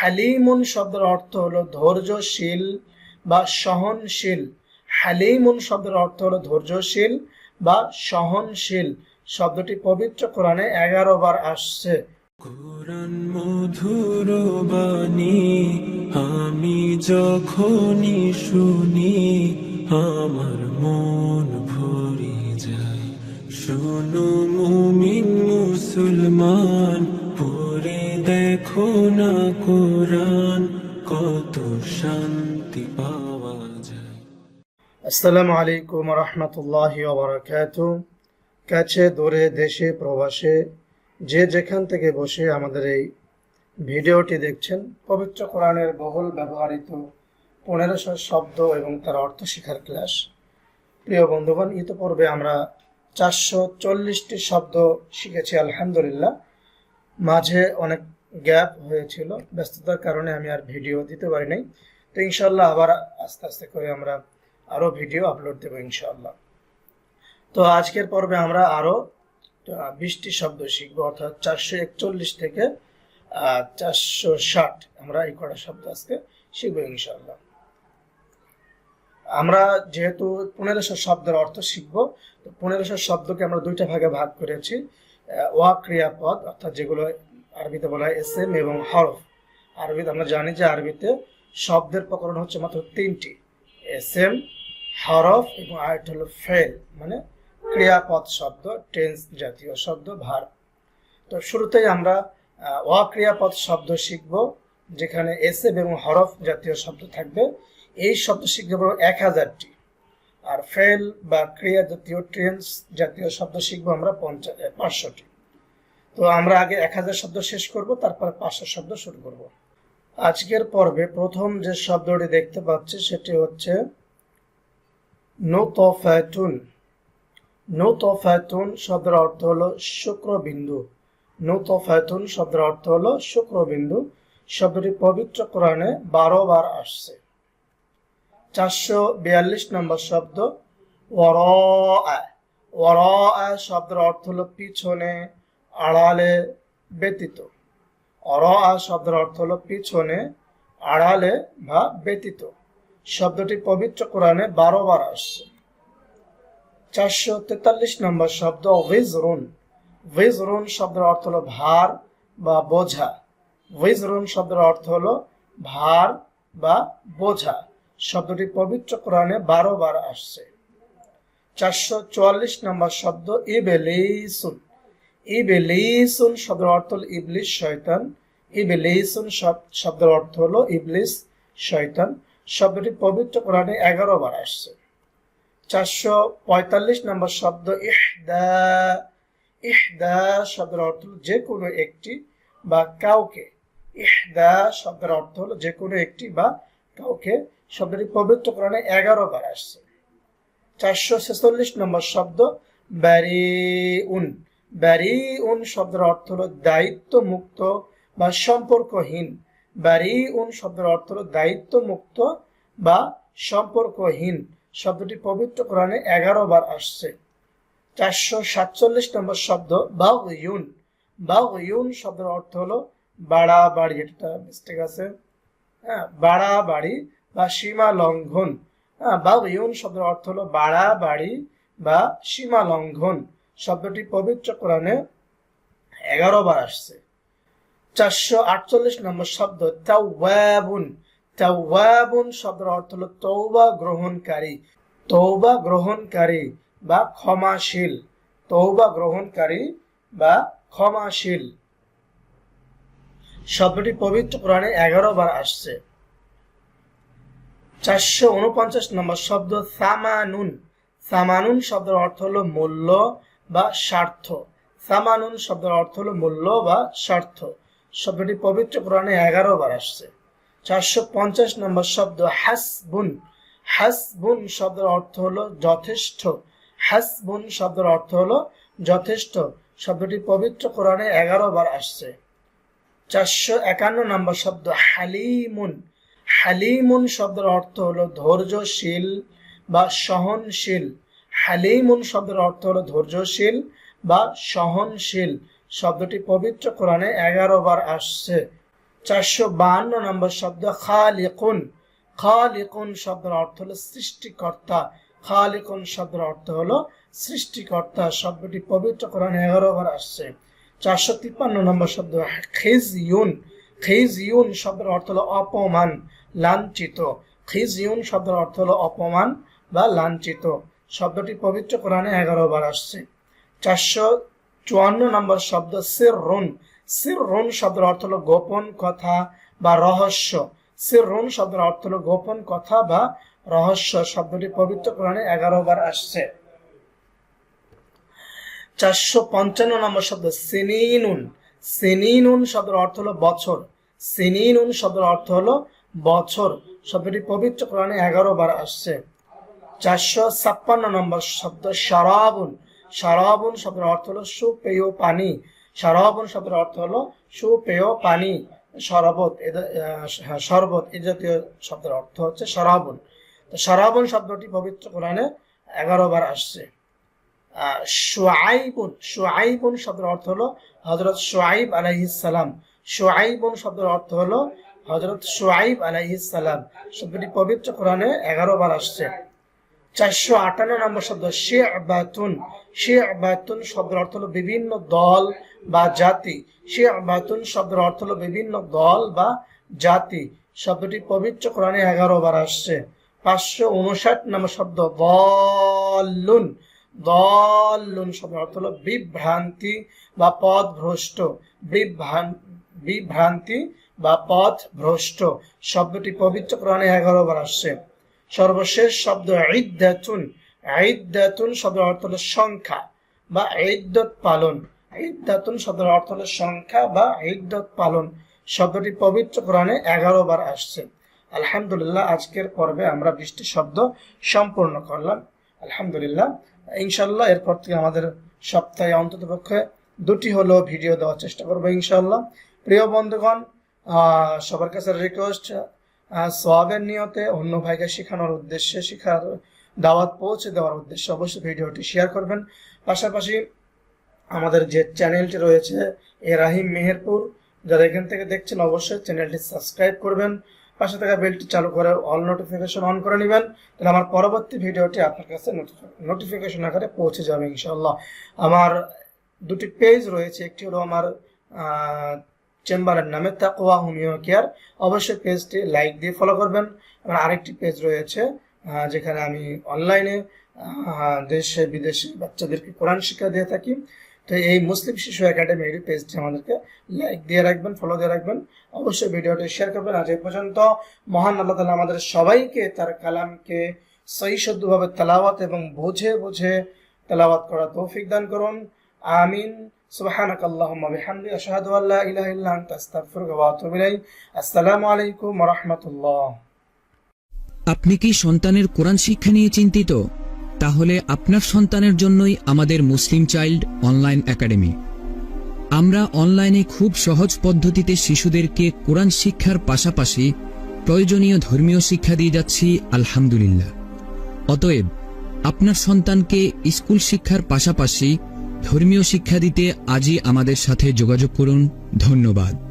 হালিমুন শব্দের অর্থ হলো ধৈর্যশীল বা সহনশীল। হালিমুন শব্দের অর্থ হলো ধৈর্যশীল বা সহনশীল। শব্দটি পবিত্র কোরআনে এগারো বার আসছে। কোরআন মধুর বাণী, আমি যখনই শুনি, আমার মন ভরে যায়। শোনো মুমিন মুসলমান দেখো না কোরআন, কত শান্তি পাওয়া যায়। আসসালামু আলাইকুম রহমতুল্লাহ বারাকাত। কাছে, দূরে, দেশে, প্রবাসে, যে যেখান থেকে বসে আমাদের এই ভিডিওটি দেখছেন, পবিত্র কোরআনের বহুল ব্যবহৃত পনেরোশো শব্দ এবং তার অর্থ শিখার ক্লাস। প্রিয় বন্ধুগণ, ইতোপূর্বে আমরা চারশো চল্লিশটি শব্দ শিখেছি, আলহামদুলিল্লাহ। মাঝে অনেক গ্যাপ হয়েছিল, ব্যস্ততার কারণে আমি আর ভিডিও দিতে পারি নাই। তো ইনশাল্লাহ আবার আস্তে আস্তে করে আমরা আরও ভিডিও আপলোড দেবো ইনশাল্লাহ। তো আজকের পর্বে আমরা আরও বিশটি শব্দ শিখব, অর্থাৎ চারশো একচল্লিশ থেকে চারশো ষাট আমরা এই কটা শব্দ আজকে শিখব ইনশাল্লাহ। আমরা যেহেতু পনেরোশো শব্দের অর্থ শিখব, তো পনেরোশো শব্দকে আমরা দুইটা ভাগে ভাগ করেছি ওয়া ক্রিয়াপদ অর্থাৎ যেগুলো আরবিতে বলা হয় এস এম এবং হরফ। আরবিতে আমরা জানি যে আরবিতে শব্দের প্রকরণ হচ্ছে মাত্র তিনটি। এস এম হরফ এবং আরেকটা হলো ফেল মানে ক্রিয়াপদ শব্দ, টেন্স জাতীয় শব্দ, ভার। তো শুরুতেই আমরা অক্রিয়াপদ শব্দ শিখব, যেখানে এসএব এবং হরফ জাতীয় শব্দ থাকবে। এই শব্দ শিখতে শিখব এক হাজারটি। আর ফেল বা ক্রিয়া জাতীয়, টেন্স জাতীয় শব্দ শিখব আমরা পঞ্চাশ পাঁচশোটি। তো আমরা আগে এক হাজার শব্দ শেষ করব, তারপরে পাঁচশো শব্দ শুরু করব। আজকের পর্বে প্রথম যে শব্দটি দেখতে পাচ্ছি, সেটি হচ্ছে নোতফাতুন। নোতফাতুন শব্দের অর্থ হলো শুক্রবিন্দু। নোতফাতুন শব্দের অর্থ হলো শুক্রবিন্দু। শব্দটি পবিত্র কোরআনে বারো বার আসছে। চারশো বিয়াল্লিশ নম্বর শব্দ ওর শব্দের অর্থ হলো পিছনে। আড়ালে ব্যতীত। অর শব্দের অর্থ হলো পিছনে, আড়ালে বা ব্যতীত। শব্দটি পবিত্র কোরআনে বারো বার আসছে। চারশো তেতাল্লিশ নম্বর শব্দ ভিজরুন ভিজরুন শব্দের অর্থ হলো ভার বা বোঝা। ভিজরুন শব্দের অর্থ হলো ভার বা বোঝা। শব্দটি পবিত্র কোরআনে বারো বার আসছে। চারশো চুয়াল্লিশ নম্বর শব্দ ইবেলিসুন। ইবেলিসুন শব্দের অর্থ হলো ইবলিস, শয়তান। ইবেলিসুন শব- শব্দের অর্থ হলো ইবলিস, শয়তান। শব্দটি পবিত্র কোরআনে এগারো বার আসছে। চারশো পঁয়তাল্লিশ নম্বর শব্দ ইহদা। ইহদা শব্দের অর্থ হলো যে কোনো একটি বা কাউকে। ইহদা শব্দের অর্থ হলো যে কোনো একটি বা কাউকে। শব্দটি পবিত্র কোরআনে এগারো বার আসছে। চারশো ছেচল্লিশ নম্বর শব্দ ব্যারি উন ব্যারি উন শব্দের অর্থ হলো দায়িত্ব মুক্ত বা সম্পর্কহীন। ব্যারি উন শব্দের অর্থ হলো দায়িত্ব মুক্ত বা সম্পর্কহীন। শব্দটি পবিত্র কোরআনে এগারো বার আসছে। চারশো সাতচল্লিশ নম্বর শব্দ বা ইউন বা ইউন শব্দের অর্থ হলো বাড়াবাড়ি, এটা মিস্টেক আছে। হ্যাঁ বাড়াবাড়ি বা সীমা লঙ্ঘন। হ্যাঁ বা ইউন শব্দের অর্থ হলো বাড়াবাড়ি বা সীমা লঙ্ঘন। শব্দটি পবিত্র কোরআনে এগারো বার আসছে। চারশো আটচল্লিশ নম্বর শব্দ, তাওয়াবুন। তাওয়াবুন শব্দের অর্থ হলো তৌবা গ্রহণকারী। তৌবা গ্রহণকারী বা ক্ষমাশীল। তৌবা গ্রহণকারী বা ক্ষমাশীল। শব্দটি পবিত্র কোরআনে এগারো বার আসছে। চারশো উনপঞ্চাশ নম্বর শব্দ, সামানুন। সামানুন শব্দের অর্থ হলো মূল্য বা স্বার্থ। সামানুন শব্দের অর্থ হলো মূল্য বা স্বার্থ। শব্দটি পবিত্র কোরআনে এগারো বার আসছে। চারশো পঞ্চাশ নম্বর শব্দ হাসবুন। হাসবুন শব্দের অর্থ হলো যথেষ্ট। হাসবুন শব্দের অর্থ হলো যথেষ্ট। শব্দটি পবিত্র কোরআনে এগারো বার আসছে। চারশো একান্ন নম্বর শব্দ হালিমুন। হালিমুন শব্দের অর্থ হলো ধৈর্যশীল বা সহনশীল। হালিমুন শব্দের অর্থ হলো ধৈর্যশীল বা সহনশীল। শব্দটি পবিত্র কোরআনে এগারো বার আসছে। চারশো বাহান্ন নম্বর শব্দ খালিকুন। খালিকুন শব্দের অর্থ হলো সৃষ্টিকর্তা। খালিকুন শব্দের অর্থ হলো সৃষ্টিকর্তা। শব্দটি পবিত্র কোরআন এগারো বার আসছে। চারশো তিপ্পান্ন নম্বর শব্দ খিজিউন। খিজিউন শব্দের অর্থ হলো অপমান, লাঞ্ছিত। খিজিউন শব্দের অর্থ হলো অপমান বা লাঞ্ছিত। শব্দটি পবিত্র কোরআনে এগারো বার আসছে। চারশো চুয়ান্ন নম্বর শব্দ সির রুন সির রুন শব্দের অর্থ হলো গোপন কথা বা রহস্য। সির রুন শব্দের অর্থ হলো গোপন কথা বা রহস্য। শব্দটি পবিত্র কোরআনে এগারো বার আসছে। চারশো পঞ্চান্ন নম্বর শব্দ সিনিনুন। সিনিনুন শব্দের অর্থ হলো বছর। সিনিনুন শব্দের অর্থ হলো বছর। শব্দটি পবিত্র কোরআনে এগারো বার আসছে। চারশো ছাপ্পান্ন নম্বর শব্দ সারাবুন সারাবুন শব্দের অর্থ হলো সুপেয় পানি। সারাবুন শব্দের অর্থ হলো সুপেয় পানি শরবত। এ- হ্যাঁ, শরবত এই জাতীয় শব্দের অর্থ হচ্ছে সারাবুন তো সারাবুন শব্দটি পবিত্র কোরআনে এগারো বার আসছে। আহ, শুআইবুন শুআইবুন শব্দের অর্থ হলো হজরত শুআইব আলাইহিসসালাম শুআইবুন শব্দের অর্থ হলো হজরত শুআইব আলাইহিসসালাম শব্দটি পবিত্র কোরআনে এগারো বার আসছে। চারশো আটান্ন নম্বর শব্দ, শিয়াবাতুন। শিয়াবাতুন শব্দের অর্থ হলো বিভিন্ন দল বা জাতি। শিয়াবাতুন শব্দের অর্থ হলো বিভিন্ন দল বা জাতি। শব্দটি পবিত্র কোরআনে এগারো বার আসছে। পাঁচশো উনষাট নম্বর শব্দ, দলুন। দলুন শব্দের অর্থ হলো বিভ্রান্তি বা পথ ভ্রষ্ট বিভ্রান্তি বা পথ ভ্রষ্ট শব্দটি পবিত্র কোরআনে এগারো বার আসছে। সর্বশেষ শব্দ ঈদ্দাতুন। ঈদ্দাতুন শব্দের অর্থ হলো সংখ্যা বা ঈদ্দত পালন ঈদ্দাতুন শব্দের অর্থ হলো সংখ্যা বা ঈদ্দত পালন শব্দটি পবিত্র কোরআনে এগারো বার আসছে। আলহামদুলিল্লাহ, আজকের পর্বে আমরা বৃষ্টি শব্দ সম্পূর্ণ করলাম। আলহামদুলিল্লাহ ইনশাল্লাহ এরপর থেকে আমাদের সপ্তাহে অন্তত পক্ষে দুটি হলো ভিডিও দেওয়ার চেষ্টা করব ইনশাল্লাহ প্রিয় বন্ধুগণ সবার কাছে রিকোয়েস্ট সোয়াবের নিয়তে অন্য ভাইকে শেখানোর উদ্দেশ্যে শিখার দাওয়াত পৌঁছে দেওয়ার উদ্দেশ্যে অবশ্যই ভিডিওটি শেয়ার করবেন। পাশাপাশি আমাদের যে চ্যানেলটি রয়েছে, এ রাহিম মেহেরপুর, যারা এখান থেকে দেখছেন অবশ্যই চ্যানেলটি সাবস্ক্রাইব করবেন। পাশে থাকা বেলটি চালু করে অল নোটিফিকেশন অন করে নেবেন। তাহলে আমার পরবর্তী ভিডিওটি আপনার কাছে নোটিফিকেশন আকারে পৌঁছে যাবে ইনশাল্লাহ আমার দুটি পেজ রয়েছে, একটি হলো আমার চেম্বারের নামে তাকওয়া হোমিও কেয়ার। অবশ্যই পেজটি লাইক দিয়ে ফলো করবেন। আমার আরেকটি পেজ রয়েছে যেখানে আমি অনলাইনে দেশে, বিদেশে বাচ্চাদেরকে কোরআন শিক্ষা দিয়ে থাকি। তো এই মুসলিম শিশু একাডেমি এই পেজটি আমাদেরকে লাইক দিয়ে রাখবেন ফলো দিয়ে রাখবেন। অবশ্যই ভিডিওটি শেয়ার করবেন। আজ এ পর্যন্ত মহান আল্লাহ তালা আমাদের সবাইকে তার কালামকে সহি তেলাওয়াত এবং বুঝে বুঝে তেলাওয়াত করা তৌফিক দান করুন। আমিন سبحانك اللهم وبحمدك أشهد أن لا إله إلا أنت أستغفرك وأتوب إليك السلام عليكم ورحمة الله আপনি কি সন্তানের কোরআন শিক্ষা নিয়ে চিন্তিত তাহলে আপনার সন্তানের জন্যই আমাদের মুসলিম চাইল্ড অনলাইন একাডেমি আমরা অনলাইনে খুব সহজ পদ্ধতিতে শিশুদেরকে কোরআন শিক্ষার পাশাপাশি প্রয়োজনীয় ধর্মীয় শিক্ষা দিয়ে যাচ্ছি আলহামদুলিল্লাহ অতএব আপনার সন্তানকে স্কুল শিক্ষার পাশাপাশি ধর্মীয় শিক্ষা দিতে আজই আমাদের সাথে যোগাযোগ করুন। ধন্যবাদ।